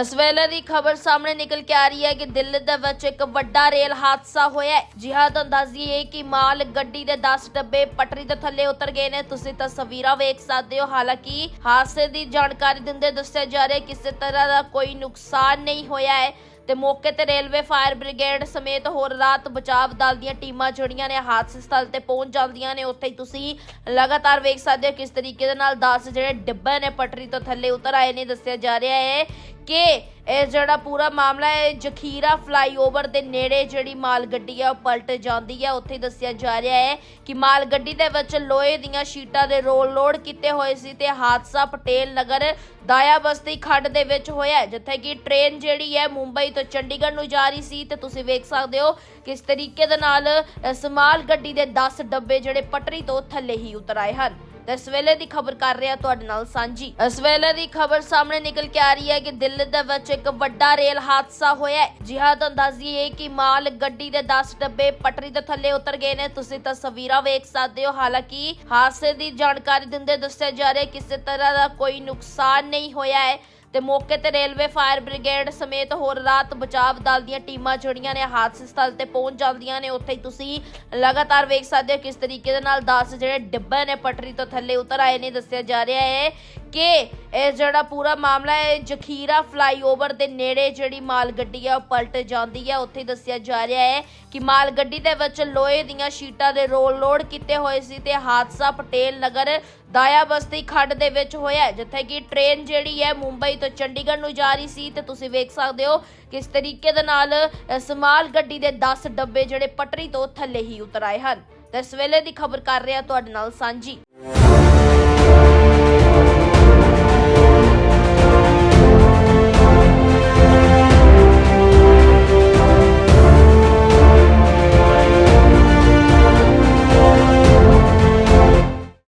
ਇਸ ਵੇਲੇ ਦੀ ਖਬਰ ਸਾਹਮਣੇ ਨਿਕਲ ਕੇ ਆ ਰਹੀ ਹੈ ਕਿ ਦਿੱਲੀ ਦੇ ਵਿੱਚ ਇੱਕ ਵੱਡਾ ਰੇਲ ਹਾਦਸਾ ਹੋਇਆ ਜੀ ਹਾਂ। ਤੁਹਾਨੂੰ ਤਾਂ ਦੱਸਦੀਏ ਕਿ ਮਾਲ ਗੱਡੀ ਦੇ 10 ਡੱਬੇ ਪਟਰੀ ਦੇ ਥੱਲੇ ਉਤਰ ਗਏ ਨੇ। ਤੁਸੀਂ ਤਸਵੀਰਾਂ ਵੇਖ ਸਕਦੇ ਹੋ। ਹਾਲਾਂਕਿ ਹਾਦਸੇ ਦੀ ਜਾਣਕਾਰੀ ਦਿੰਦੇ ਦੱਸਿਆ ਜਾ ਰਿਹਾ ਕਿਸੇ ਤਰ੍ਹਾਂ ਦਾ ਕੋਈ ਨੁਕਸਾਨ ਨਹੀਂ ਹੋਇਆ ਹੈ ਤੇ ਮੌਕੇ ਤੇ ਰੇਲਵੇ, ਫਾਇਰ ਬ੍ਰਿਗੇਡ ਸਮੇਤ ਹੋਰ ਰਾਤ ਬਚਾਵ ਦਲ ਦੀਆਂ ਟੀਮਾਂ ਜਿਹੜੀਆਂ ਨੇ ਹਾਦਸੇ ਸਥਲ ਤੇ ਪਹੁੰਚ ਜਾਂਦੀਆਂ ਨੇ, ਉੱਥੇ ਤੁਸੀਂ ਲਗਾਤਾਰ ਵੇਖ ਸਕਦੇ ਹੋ ਕਿਸ ਤਰੀਕੇ ਦੇ ਨਾਲ 10 ਜਿਹੜੇ ਡੱਬੇ ਨੇ ਪਟਰੀ ਤੋਂ ਥੱਲੇ ਉਤਰ ਆਏ ਨੇ। ਦੱਸਿਆ ਜਾ ਰਿਹਾ ਹੈ ਕਿ ਇਹ ਜਿਹੜਾ ਪੂਰਾ ਮਾਮਲਾ ਹੈ ਜਖੀਰਾ ਫਲਾਈਓਵਰ ਦੇ ਨੇੜੇ ਜਿਹੜੀ ਮਾਲ ਗੱਡੀ ਹੈ ਉਹ ਪਲਟ ਜਾਂਦੀ ਹੈ ਉੱਥੇ ਦੱਸਿਆ ਜਾ ਰਿਹਾ ਹੈ ਕਿ ਮਾਲ ਗੱਡੀ ਦੇ ਵਿੱਚ ਲੋਹੇ ਦੀਆਂ ਸ਼ੀਟਾਂ ਦੇ ਰੋਲ ਲੋਡ ਕੀਤੇ ਹੋਏ ਸੀ ਤੇ ਹਾਦਸਾ ਪਟੇਲ ਨਗਰ ਦਾਇਆ ਬਸਤੀ ਖੱਡ ਦੇ ਵਿੱਚ ਹੋਇਆ ਜਿੱਥੇ ਕਿ ਟ੍ਰੇਨ ਜਿਹੜੀ ਹੈ ਮੁੰਬਈ ਤੋਂ ਚੰਡੀਗੜ੍ਹ ਨੂੰ ਜਾ ਰਹੀ ਸੀ ਤੇ ਤੁਸੀਂ ਵੇਖ ਸਕਦੇ ਹੋ ਕਿਸ ਤਰੀਕੇ ਦੇ ਨਾਲ ਇਸ ਮਾਲ ਗੱਡੀ ਦੇ 10 ਡੱਬੇ ਜਿਹੜੇ ਪਟਰੀ ਤੋਂ ਥੱਲੇ ਹੀ ਉਤਰ ਆਏ ਹਨ। ਤਾਂ ਇਸ ਵੇਲੇ ਦੀ ਖਬਰ ਕਰ ਰਿਹਾ ਤੁਹਾਡੇ ਨਾਲ ਸਾਂਝੀ। ਇਸ ਵੇਲੇ ਦੀ ਖਬਰ ਸਾਹਮਣੇ ਨਿਕਲ ਕੇ ਆ ਰਹੀ ਹੈ ਕਿ ਦਿੱਲੀ ਦੇ ਵਿੱਚ ਇੱਕ ਵੱਡਾ ਰੇਲ ਹਾਦਸਾ ਹੋਇਆ ਹੈ। ਜੀ ਹਾਂ ਤਾਂ ਕਿ ਮਾਲ ਗੱਡੀ ਦੇ 10 ਡੱਬੇ ਪਟਰੀ ਦੇ ਥੱਲੇ ਉਤਰ ਗਏ ਨੇ। ਤੁਸੀਂ ਤਸਵੀਰਾਂ ਵੇਖ ਸਕਦੇ ਹੋ। ਹਾਲਾਂਕਿ ਹਾਦਸੇ ਦੀ ਜਾਣਕਾਰੀ ਦਿੰਦੇ ਦੱਸਿਆ ਜਾ ਰਿਹਾ ਕਿਸੇ ਤਰ੍ਹਾਂ ਦਾ ਕੋਈ ਨੁਕਸਾਨ ਨਹੀਂ ਹੋਇਆ ਹੈ ਤੇ ਮੌਕੇ ਤੇ ਰੇਲਵੇ, ਫਾਇਰ ਬ੍ਰਿਗੇਡ ਸਮੇਤ ਹੋਰ ਰਾਤ ਬਚਾਵ ਦਲ ਦੀਆਂ ਟੀਮਾਂ ਜਿਹੜੀਆਂ ਨੇ। ਹਾਦਸੇ ਸਥਲ ਤੇ ਪਹੁੰਚ ਜਾਂਦੀਆਂ ਨੇ। ਉੱਥੇ ਹੀ ਤੁਸੀਂ ਲਗਾਤਾਰ ਵੇਖ ਸਕਦੇ ਹੋ ਕਿਸ ਤਰੀਕੇ ਦੇ ਨਾਲ 10 ਜਿਹੜੇ ਡੱਬੇ ਨੇ ਪਟਰੀ ਤੋਂ ਥੱਲੇ ਉਤਰ ਆਏ ਨੇ। ਦੱਸਿਆ ਜਾ ਰਿਹਾ ਹੈ ਕਿ ਇਹ ਜਿਹੜਾ ਪੂਰਾ ਮਾਮਲਾ ਹੈ ਜਖੀਰਾ ਫਲਾਈਓਵਰ ਦੇ ਨੇੜੇ ਜਿਹੜੀ ਮਾਲ ਗੱਡੀ ਹੈ, ਉਹ ਪਲਟ ਜਾਂਦੀ ਹੈ। ਉੱਥੇ ਦੱਸਿਆ ਜਾ ਰਿਹਾ ਹੈ ਕਿ ਮਾਲ ਗੱਡੀ ਦੇ ਵਿੱਚ ਲੋਹੇ ਦੀਆਂ ਸ਼ੀਟਾਂ ਦੇ ਰੋਲ ਲੋਡ ਕੀਤੇ ਹੋਏ ਸੀ ਤੇ ਹਾਦਸਾ ਪਟੇਲ ਨਗਰ ਦਾਇਆ ਬਸਤੀ ਖੱਡ ਦੇ ਵਿੱਚ ਹੋਇਆ ਜਿੱਥੇ ਕਿ ਟ੍ਰੇਨ ਜਿਹੜੀ ਹੈ ਮੁੰਬਈ ਤੋਂ ਚੰਡੀਗੜ੍ਹ ਨੂੰ ਜਾ ਰਹੀ ਸੀ ਤੇ ਤੁਸੀਂ ਵੇਖ ਸਕਦੇ ਹੋ ਕਿਸ ਤਰੀਕੇ ਦੇ ਨਾਲ ਇਸ ਮਾਲ ਗੱਡੀ ਦੇ 10 ਡੱਬੇ ਜਿਹੜੇ ਪਟਰੀ ਤੋਂ ਥੱਲੇ ਹੀ ਉਤਰ ਆਏ ਹਨ। ਤੇ ਇਸ ਵੇਲੇ ਦੀ ਖਬਰ ਕਰ ਰਿਹਾ ਤੁਹਾਡੇ ਨਾਲ ਸਾਂਝੀ।